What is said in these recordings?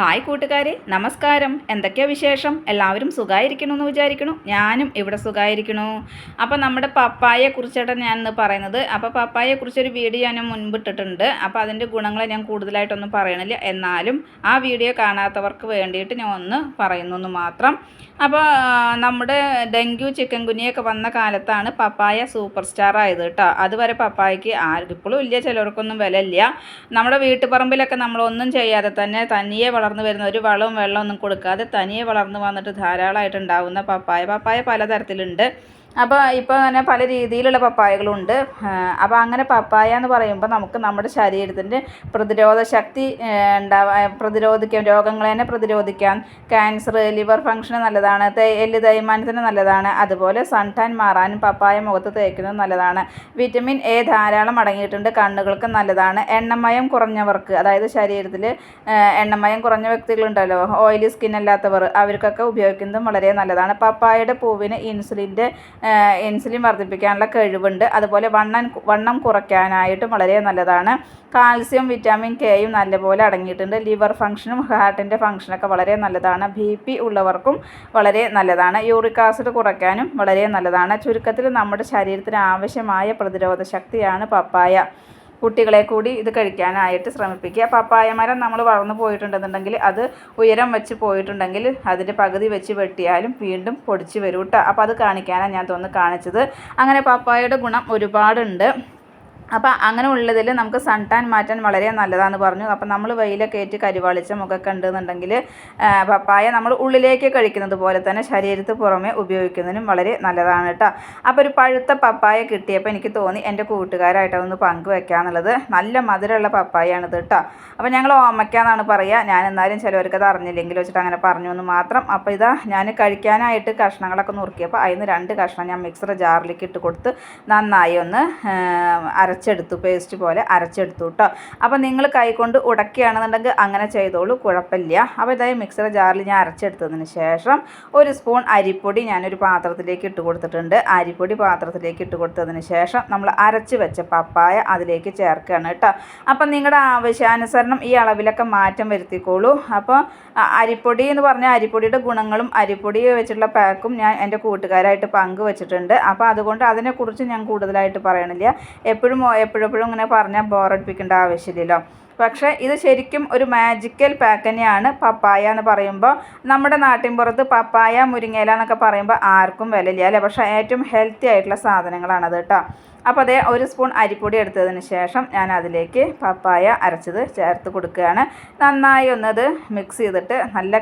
Hi കൂട്ടുകാരെ നമസ്കാരം. എന്തൊക്കെയാ വിശേഷം? എല്ലാവരും സുഖമായിരിക്കണു എന്ന് വിചാരിക്കണു. ഞാനും ഇവിടെ സുഖമായിരിക്കണു അപ്പോൾ നമ്മുടെ പപ്പായെ കുറിച്ചിട്ടാണ് ഞാൻ ഇന്ന് പറയുന്നത്. അപ്പോൾ പപ്പായെ കുറിച്ചൊരു വീഡിയോ ഞാൻ മുൻപിട്ടിട്ടുണ്ട് അപ്പോൾ അതിന്റെ ഗുണങ്ങളെ ഞാൻ കൂടുതലായിട്ടൊന്നും പറയണില്ല. എന്നാലും ആ വീഡിയോ കാണാത്തവർക്ക് വേണ്ടിയിട്ട് ഞാൻ ഒന്ന് പറയുന്നു എന്ന് മാത്രം. അപ്പോൾ നമ്മുടെ ഡെങ്കു ചിക്കൻ കുനിയൊക്കെ വന്ന കാലത്താണ് പപ്പായ സൂപ്പർ സ്റ്റാർ ആയത് കേട്ടോ. അതുവരെ പപ്പായക്ക് ആർക്കും ഇപ്പോഴും ഇല്ല ചിലർക്കൊന്നും വില ഇല്ല നമ്മുടെ വീട്ടുപറമ്പിലൊക്കെ നമ്മളൊന്നും ചെയ്യാതെ തന്നെ തനിയെ വളർന്നു വരുന്ന ഒരു വളവും വെള്ളമൊന്നും കൊടുക്കാതെ തനിയെ വളർന്നു വന്നിട്ട് ധാരാളമായിട്ടുണ്ടാവുന്ന പപ്പായ. പപ്പായ പലതരത്തിലുണ്ട്. അപ്പോൾ ഇപ്പോൾ അങ്ങനെ പല രീതിയിലുള്ള പപ്പായകളുണ്ട്. അപ്പോൾ അങ്ങനെ പപ്പായ എന്ന് പറയുമ്പോൾ നമുക്ക് നമ്മുടെ ശരീരത്തിന്റെ പ്രതിരോധ ശക്തി ഉണ്ടാവാൻ പ്രതിരോധിക്കാൻ രോഗങ്ങളെ തന്നെ പ്രതിരോധിക്കാൻ ക്യാൻസർ ലിവർ ഫങ്ഷന് നല്ലതാണ് എല്ല് തേയ്മാനത്തിന് നല്ലതാണ്. അതുപോലെ സൺടാൻ മാറാനും പപ്പായ മുഖത്ത് തേക്കുന്നത് നല്ലതാണ്. വിറ്റമിൻ എ ധാരാളം അടങ്ങിയിട്ടുണ്ട് കണ്ണുകൾക്ക് നല്ലതാണ്. എണ്ണമയം കുറഞ്ഞവർക്ക് അതായത് ശരീരത്തിൽ എണ്ണമയം കുറഞ്ഞ വ്യക്തികളുണ്ടല്ലോ ഓയിലി സ്കിൻ അല്ലാത്തവർ അവർക്കൊക്കെ ഉപയോഗിക്കുന്നതും വളരെ നല്ലതാണ്. പപ്പായയുടെ പൂവിന് ഇൻസുലിന്റെ ഇൻസുലിൻ വർദ്ധിപ്പിക്കാനുള്ള കഴിവുണ്ട്. അതുപോലെ വണ്ണം വണ്ണം കുറയ്ക്കാനായിട്ടും വളരെ നല്ലതാണ്. കാൽസ്യം വിറ്റാമിൻ കെയും നല്ലപോലെ അടങ്ങിയിട്ടുണ്ട്. ലിവർ ഫംഗ്ഷനും ഹാർട്ടിന്റെ ഫംഗ്ഷനൊക്കെ വളരെ നല്ലതാണ്. ബി പി ഉള്ളവർക്കും വളരെ നല്ലതാണ്. യൂറിക് ആസിഡ് കുറയ്ക്കാനും വളരെ നല്ലതാണ്. ചുരുക്കത്തിൽ നമ്മുടെ ശരീരത്തിന് ആവശ്യമായ പ്രതിരോധ ശക്തിയാണ് പപ്പായ. കുട്ടികളെ കൂടി ഇത് കഴിക്കാനായിട്ട് ശ്രമിപ്പിക്കുക. പപ്പായ മരം നമ്മൾ വളർന്നു പോയിട്ടുണ്ടെന്നുണ്ടെങ്കിൽ അത് ഉയരം വെച്ച് പോയിട്ടുണ്ടെങ്കിൽ അതിന്റെ പകുതി വെച്ച് വെട്ടിയാലും വീണ്ടും പൊടിച്ച് വരും കേട്ടോ അപ്പോൾ അത് കാണിക്കാനാണ് ഞാൻ തോന്നുന്നു കാണിച്ചത്. അങ്ങനെ പപ്പായയുടെ ഗുണം ഒരുപാടുണ്ട്. അപ്പോൾ അങ്ങനെ ഉള്ളതിൽ നമുക്ക് സൺ ടാൻ മാറ്റാൻ വളരെ നല്ലതാണെന്ന് പറഞ്ഞു. അപ്പോൾ നമ്മൾ വെയിലൊക്കെ ഏറ്റ് കരിവാളിച്ച മുഖമൊക്കെ ഉണ്ടെന്നുണ്ടെങ്കിൽ പപ്പായ നമ്മൾ ഉള്ളിലേക്ക് കഴിക്കുന്നത് പോലെ തന്നെ ശരീരത്തിന് പുറമെ ഉപയോഗിക്കുന്നതിനും വളരെ നല്ലതാണ് കേട്ടോ. അപ്പോൾ ഒരു പഴുത്ത പപ്പായ കിട്ടിയപ്പോൾ എനിക്ക് തോന്നി എന്റെ കൂട്ടുകാരായിട്ടൊന്ന് പങ്കുവെക്കാന്നുള്ളത്. നല്ല മധുരമുള്ള പപ്പായാണിത് കേട്ടോ. അപ്പോൾ ഞങ്ങൾ ഓമയ്ക്കാന്നാണ് പറയുക ഞാൻ എന്നാലും ചിലവർക്ക് അത് അറിഞ്ഞില്ലെങ്കിൽ വെച്ചിട്ട് അങ്ങനെ പറഞ്ഞു എന്ന് മാത്രം. അപ്പോൾ ഇതാ ഞാൻ കഴിക്കാനായിട്ട് കഷ്ണങ്ങളൊക്കെ നുറുക്കിയപ്പോൾ അതിന് രണ്ട് കഷ്ണം ഞാൻ മിക്സർ ജാറിലേക്ക് ഇട്ട് കൊടുത്ത് നന്നായി ഒന്ന് അര അരച്ചെടുത്തു പേസ്റ്റ് പോലെ അരച്ചെടുത്തു കേട്ടോ അപ്പോൾ നിങ്ങൾ കൈകൊണ്ട് ഉടക്കുകയാണെന്നുണ്ടെങ്കിൽ അങ്ങനെ ചെയ്തോളൂ കുഴപ്പമില്ല. അപ്പോൾ ഇതായി മിക്സർ ജാറിൽ ഞാൻ അരച്ചെടുത്തതിന് ശേഷം ഒരു സ്പൂൺ അരിപ്പൊടി ഞാനൊരു പാത്രത്തിലേക്ക് ഇട്ട് കൊടുത്തിട്ടുണ്ട്. അരിപ്പൊടി പാത്രത്തിലേക്ക് ഇട്ട് കൊടുത്തതിന് ശേഷം നമ്മൾ അരച്ച് വെച്ച പപ്പായ അതിലേക്ക് ചേർക്കുകയാണ് കേട്ടോ അപ്പം നിങ്ങളുടെ ആവശ്യാനുസരണം ഈ അളവിലൊക്കെ മാറ്റം വരുത്തിക്കോളൂ. അപ്പോൾ അരിപ്പൊടി എന്ന് പറഞ്ഞാൽ അരിപ്പൊടിയുടെ ഗുണങ്ങളും അരിപ്പൊടി വെച്ചിട്ടുള്ള പാക്കും ഞാൻ എന്റെ കൂട്ടുകാരായിട്ട് പങ്കുവച്ചിട്ടുണ്ട്. അപ്പോൾ അതുകൊണ്ട് അതിനെക്കുറിച്ച് ഞാൻ കൂടുതലായിട്ട് പറയണില്ല. എപ്പോഴും എപ്പോഴെപ്പോഴും ഇങ്ങനെ പറഞ്ഞാൽ ബോറടിപ്പിക്കേണ്ട ആവശ്യമില്ലല്ലോ. പക്ഷേ ഇത് ശരിക്കും ഒരു മാജിക്കൽ പാക്ക് തന്നെയാണ്. പപ്പായ എന്ന് പറയുമ്പോൾ നമ്മുടെ നാട്ടിൻപുറത്ത് പപ്പായ മുരിങ്ങയില എന്നൊക്കെ പറയുമ്പോൾ ആർക്കും വിലയില്ല അല്ലേ? പക്ഷേ ഏറ്റവും ഹെൽത്തി ആയിട്ടുള്ള സാധനങ്ങളാണത് കേട്ടോ. അപ്പോൾ അതേ ഒരു സ്പൂൺ അരിപ്പൊടി എടുത്തതിന് ശേഷം ഞാൻ അതിലേക്ക് പപ്പായ അരച്ചത് ചേർത്ത് കൊടുക്കുകയാണ്. നന്നായി ഒന്നത് മിക്സ് ചെയ്തിട്ട് നല്ല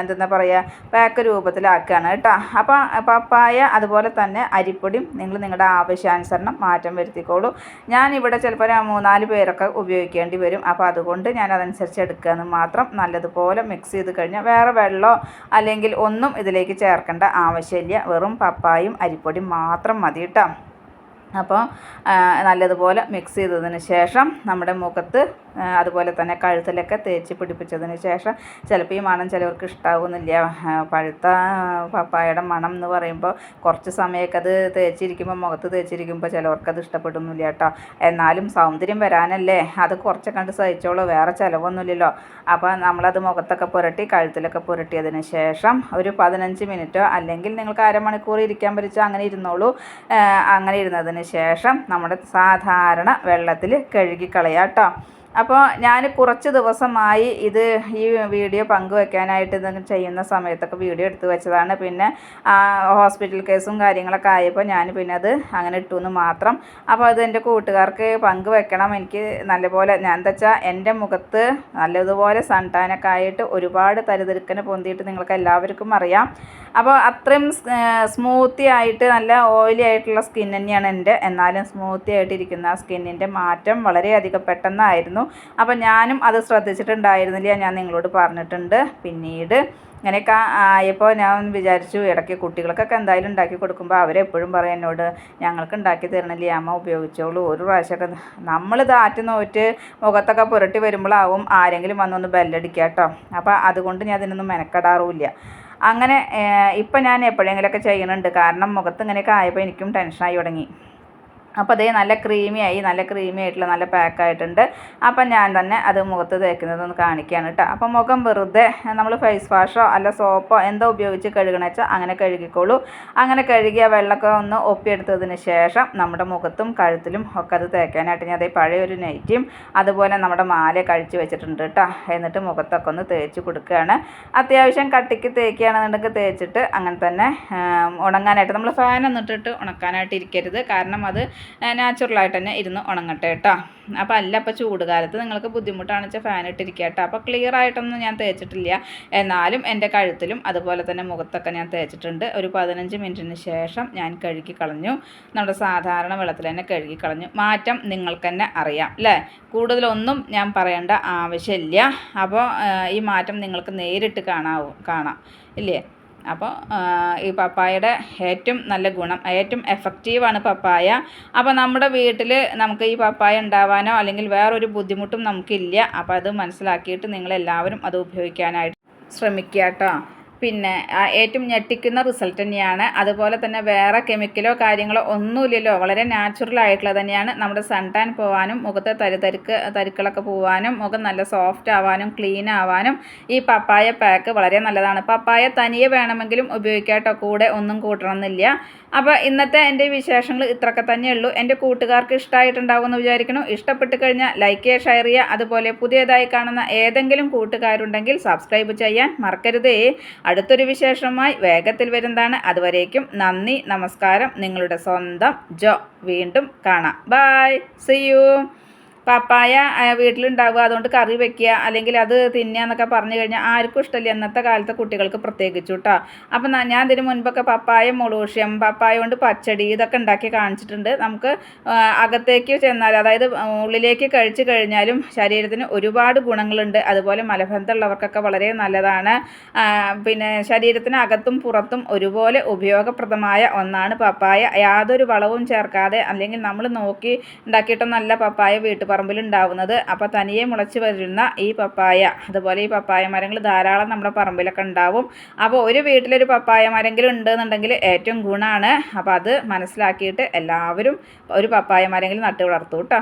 എന്താ പറയുക പാക്ക് രൂപത്തിലാക്കുകയാണ് കേട്ടോ. അപ്പോൾ പപ്പായ അതുപോലെ തന്നെ അരിപ്പൊടിയും നിങ്ങൾ നിങ്ങളുടെ ആവശ്യാനുസരണം മാറ്റം വരുത്തിക്കോളൂ. ഞാൻ ഇവിടെ ചിലപ്പോൾ മൂന്നാൽ പേരൊക്കെ ഉപയോഗിക്കേണ്ടി വരും. അപ്പോൾ അതുകൊണ്ട് ഞാൻ അതനുസരിച്ച് എടുക്കുകയെന്ന് മാത്രം നല്ലതുപോലെ മിക്സ് ചെയ്ത് കഴിഞ്ഞാൽ വേറെ വെള്ളമോ അല്ലെങ്കിൽ ഒന്നും ഇതിലേക്ക് ചേർക്കേണ്ട ആവശ്യമില്ല. വെറും പപ്പായും അരിപ്പൊടിയും മാത്രം മതി കേട്ടോ. അപ്പോൾ നല്ലതുപോലെ മിക്സ് ചെയ്തതിന് ശേഷം നമ്മുടെ മുഖത്ത് അതുപോലെ തന്നെ കഴുത്തിലൊക്കെ തേച്ച് പിടിപ്പിച്ചതിന് ശേഷം ചിലപ്പോൾ ഈ മണം ചിലവർക്ക് ഇഷ്ടാവുന്നില്ല. പഴുത്ത പപ്പായയുടെ മണം എന്ന് പറയുമ്പോൾ കുറച്ച് സമയമൊക്കെ അത് തേച്ചിരിക്കുമ്പോൾ മുഖത്ത് തേച്ചിരിക്കുമ്പോൾ ചിലവർക്ക് അത് ഇഷ്ടപ്പെടുന്നില്ല കേട്ടോ. എന്നാലും സൗന്ദര്യം വരാനല്ലേ? അത് കുറച്ച് കണ്ട് സഹിച്ചോളൂ വേറെ ചിലവൊന്നുമില്ലല്ലോ. അപ്പോൾ നമ്മളത് മുഖത്തൊക്കെ പുരട്ടി കഴുത്തിലൊക്കെ പുരട്ടിയതിന് ശേഷം ഒരു പതിനഞ്ച് മിനിറ്റോ അല്ലെങ്കിൽ നിങ്ങൾക്ക് അരമണിക്കൂർ ഇരിക്കാൻ പറ്റിച്ചാൽ അങ്ങനെ ഇരുന്നോളൂ. അങ്ങനെ ഇരുന്നതിന് ശേഷം നമ്മുടെ സാധാരണ വെള്ളത്തിൽ കഴുകി കളയാട്ടോ അപ്പോൾ ഞാൻ കുറച്ച് ദിവസമായി ഇത് ഈ വീഡിയോ പങ്കുവെക്കാനായിട്ട് ഇത് ചെയ്യുന്ന സമയത്തൊക്കെ വീഡിയോ എടുത്തു വെച്ചതാണ്. പിന്നെ ഹോസ്പിറ്റൽ കേസും കാര്യങ്ങളൊക്കെ ആയപ്പോൾ ഞാൻ പിന്നെ അത് അങ്ങനെ ഇട്ടു എന്ന് മാത്രം. അപ്പോൾ അത് എന്റെ കൂട്ടുകാർക്ക് പങ്കുവെക്കണം. എനിക്ക് നല്ലപോലെ ഞാൻ എന്താ വെച്ചാൽ എന്റെ മുഖത്ത് നല്ലതുപോലെ സൺടാനൊക്കെ ആയിട്ട് ഒരുപാട് തരുതിരുക്കനെ പൊന്തിയിട്ട് നിങ്ങൾക്ക് എല്ലാവർക്കും അറിയാം. അപ്പോൾ അത്രയും സ്മൂത്തി ആയിട്ട് നല്ല ഓയിലി ആയിട്ടുള്ള സ്കിൻ തന്നെയാണ് എന്റെ. എന്നാലും സ്മൂത്തി ആയിട്ടിരിക്കുന്ന ആ സ്കിന്നിന്റെ മാറ്റം വളരെയധികം പെട്ടെന്നായിരുന്നു. അപ്പം ഞാനും അത് ശ്രദ്ധിച്ചിട്ടുണ്ടായിരുന്നില്ല. ഞാൻ നിങ്ങളോട് പറഞ്ഞിട്ടുണ്ട്. പിന്നീട് ഇങ്ങനെയൊക്കെ ആയപ്പോൾ ഞാൻ വിചാരിച്ചു ഇടയ്ക്ക് കുട്ടികൾക്കൊക്കെ എന്തായാലും ഉണ്ടാക്കി കൊടുക്കുമ്പോൾ അവരെപ്പോഴും പറയും എന്നോട് ഞങ്ങൾക്ക് ഉണ്ടാക്കി തരണില്ലേ അമ്മ ഉപയോഗിച്ചോളൂ. ഒരു പ്രാവശ്യമൊക്കെ നമ്മളിത് ദാറ്റ് നോറ്റ് മുഖത്തൊക്കെ പുരട്ടി വരുമ്പോഴാവും ആരെങ്കിലും വന്നൊന്ന് ബെല്ലടിക്കുക കേട്ടോ അപ്പോൾ അതുകൊണ്ട് ഞാൻ അതിനൊന്നും മെനക്കെടാറുമില്ല. അങ്ങനെ ഇപ്പം ഞാൻ എപ്പോഴെങ്കിലുമൊക്കെ ചെയ്യുന്നുണ്ട് കാരണം മുഖത്ത് ഇങ്ങനെയൊക്കെ ആയപ്പോൾ എനിക്കും ടെൻഷനായി തുടങ്ങി. അപ്പോൾ അതേ നല്ല ക്രീമി ആയി നല്ല ക്രീമി ആയിട്ടുള്ള നല്ല പാക്ക് ആയിട്ടുണ്ട്. അപ്പം ഞാൻ തന്നെ അത് മുഖത്ത് തേക്കുന്നത് ഒന്ന് കാണിക്കുകയാണ് കേട്ടോ അപ്പം മുഖം വെറുതെ നമ്മൾ ഫേസ് വാഷോ അല്ല സോപ്പോ എന്തോ ഉപയോഗിച്ച് കഴുകണമെന്ന് വെച്ചാൽ അങ്ങനെ കഴുകിക്കോളൂ. അങ്ങനെ കഴുകിയ വെള്ളമൊക്കെ ഒന്ന് ഒപ്പിയെടുത്തതിന് ശേഷം നമ്മുടെ മുഖത്തും കഴുത്തിലും ഒക്കെ അത് തേക്കാനായിട്ട് ഞാൻ അതേ പഴയ ഒരു നൈറ്റിയും അതുപോലെ നമ്മുടെ മാല കഴിച്ച് വെച്ചിട്ടുണ്ട് കേട്ടോ എന്നിട്ട് മുഖത്തൊക്കെ ഒന്ന് തേച്ച് കൊടുക്കുകയാണ്. അത്യാവശ്യം കട്ടിക്ക് തേക്കുകയാണെന്നുണ്ടെങ്കിൽ തേച്ചിട്ട് അങ്ങനെ തന്നെ ഉണങ്ങാനായിട്ട്. നമ്മൾ ഫാനൊന്നിട്ടിട്ട് ഉണക്കാനായിട്ട് ഇരിക്കരുത്. കാരണം അത് നാച്ചുറലായിട്ട് തന്നെ ഇരുന്ന് ഉണങ്ങട്ടെ കേട്ടോ അപ്പോൾ അല്ല അപ്പോൾ ചൂട് കാലത്ത് നിങ്ങൾക്ക് ബുദ്ധിമുട്ടാണെന്ന് വെച്ചാൽ ഫാൻ ഇട്ടിരിക്കുക കേട്ടോ അപ്പോൾ ക്ലിയർ ആയിട്ടൊന്നും ഞാൻ തേച്ചിട്ടില്ല. എന്നാലും എന്റെ കഴുത്തിലും അതുപോലെ തന്നെ മുഖത്തൊക്കെ ഞാൻ തേച്ചിട്ടുണ്ട്. ഒരു പതിനഞ്ച് മിനിറ്റിന് ശേഷം ഞാൻ കഴുകി കളഞ്ഞു. നമ്മുടെ സാധാരണ വെള്ളത്തിൽ തന്നെ കഴുകി കളഞ്ഞു. മാറ്റം നിങ്ങൾക്ക് തന്നെ അറിയാം അല്ലേ കൂടുതലൊന്നും ഞാൻ പറയേണ്ട ആവശ്യമില്ല. അപ്പോൾ ഈ മാറ്റം നിങ്ങൾക്ക് നേരിട്ട് കാണാവും കാണാം ഇല്ലേ? അപ്പോൾ ഈ പപ്പായയുടെ ഏറ്റവും നല്ല ഗുണം ഏറ്റവും എഫക്റ്റീവാണ് പപ്പായ. അപ്പോൾ നമ്മുടെ വീട്ടിൽ നമുക്ക് ഈ പപ്പായ ഉണ്ടാവാനോ അല്ലെങ്കിൽ വേറൊരു ബുദ്ധിമുട്ടും നമുക്കില്ല. അപ്പോൾ അത് മനസ്സിലാക്കിയിട്ട് നിങ്ങളെല്ലാവരും അത് ഉപയോഗിക്കാനായിട്ട് ശ്രമിക്കുക കേട്ടോ. പിന്നെ ഏറ്റവും ഞെട്ടിക്കുന്ന റിസൾട്ട് തന്നെയാണ്. അതുപോലെ തന്നെ വേറെ കെമിക്കലോ കാര്യങ്ങളോ ഒന്നുമില്ലല്ലോ. വളരെ നാച്ചുറൽ ആയിട്ടുള്ളത് തന്നെയാണ്. നമ്മുടെ സൺ ടാൻ പോകാനും മുഖത്തെ തരിതരിക്ക് തരുക്കളൊക്കെ പോവാനും മുഖം നല്ല സോഫ്റ്റ് ആവാനും ക്ലീൻ ആവാനും ഈ പപ്പായ പാക്ക് വളരെ നല്ലതാണ്. പപ്പായ തനിയെ വേണമെങ്കിലും ഉപയോഗിക്കാട്ടോ. കൂടെ ഒന്നും കൂട്ടണമെന്നില്ല. അപ്പോൾ ഇന്നത്തെ എന്റെ വിശേഷങ്ങൾ ഇത്രയൊക്കെ തന്നെ ഉള്ളൂ എന്റെ കൂട്ടുകാർക്ക് ഇഷ്ടമായിട്ടുണ്ടാവുമെന്ന് വിചാരിക്കുന്നു. ഇഷ്ടപ്പെട്ട് കഴിഞ്ഞാൽ ലൈക്ക് ചെയ്യുക ഷെയർ ചെയ്യുക. അതുപോലെ പുതിയതായി കാണുന്ന ഏതെങ്കിലും കൂട്ടുകാരുണ്ടെങ്കിൽ സബ്സ്ക്രൈബ് ചെയ്യാൻ മറക്കരുതേ. അടുത്തൊരു വിശേഷമായി വേഗത്തിൽ വരുന്നതാണ്. അതുവരേക്കും നന്ദി നമസ്കാരം. നിങ്ങളുടെ സ്വന്തം ജോ. വീണ്ടും കാണാം. ബായ് സി യു പപ്പായ വീട്ടിലുണ്ടാവുക അതുകൊണ്ട് കറി വെക്കുക അല്ലെങ്കിൽ അത് തിന്നുക എന്നൊക്കെ പറഞ്ഞു കഴിഞ്ഞാൽ ആർക്കും ഇഷ്ടമില്ല. ഇന്നത്തെ കാലത്തെ കുട്ടികൾക്ക് പ്രത്യേകിച്ചു കേട്ടോ അപ്പം ഞാൻ ഇതിന് മുൻപൊക്കെ പപ്പായ മുളൂഷ്യം പപ്പായ കൊണ്ട് പച്ചടി ഇതൊക്കെ ഉണ്ടാക്കി കാണിച്ചിട്ടുണ്ട്. നമുക്ക് അകത്തേക്ക് ചെന്നാൽ അതായത് ഉള്ളിലേക്ക് കഴിച്ചു കഴിഞ്ഞാലും ശരീരത്തിന് ഒരുപാട് ഗുണങ്ങളുണ്ട്. അതുപോലെ മലബന്ധമുള്ളവർക്കൊക്കെ വളരെ നല്ലതാണ്. പിന്നെ ശരീരത്തിന് അകത്തും പുറത്തും ഒരുപോലെ ഉപയോഗപ്രദമായ ഒന്നാണ് പപ്പായ. യാതൊരു വളവും ചേർക്കാതെ അല്ലെങ്കിൽ നമ്മൾ നോക്കി ഉണ്ടാക്കിയിട്ടൊന്നല്ല പപ്പായ വീട്ടു പറമ്പിലുണ്ടാവുന്നത്. അപ്പോൾ തനിയെ മുളച്ച് വരുന്ന ഈ പപ്പായ അതുപോലെ ഈ പപ്പായ മരങ്ങൾ ധാരാളം നമ്മുടെ പറമ്പിലൊക്കെ ഉണ്ടാവും. അപ്പോൾ ഒരു വീട്ടിലൊരു പപ്പായ മരമെങ്കിലും ഉണ്ടെന്നുണ്ടെങ്കിൽ ഏറ്റവും ഗുണമാണ് അപ്പോൾ അത് മനസ്സിലാക്കിയിട്ട് എല്ലാവരും ഒരു പപ്പായ മരമെങ്കിലും നട്ട് വളർത്തൂ കേട്ടോ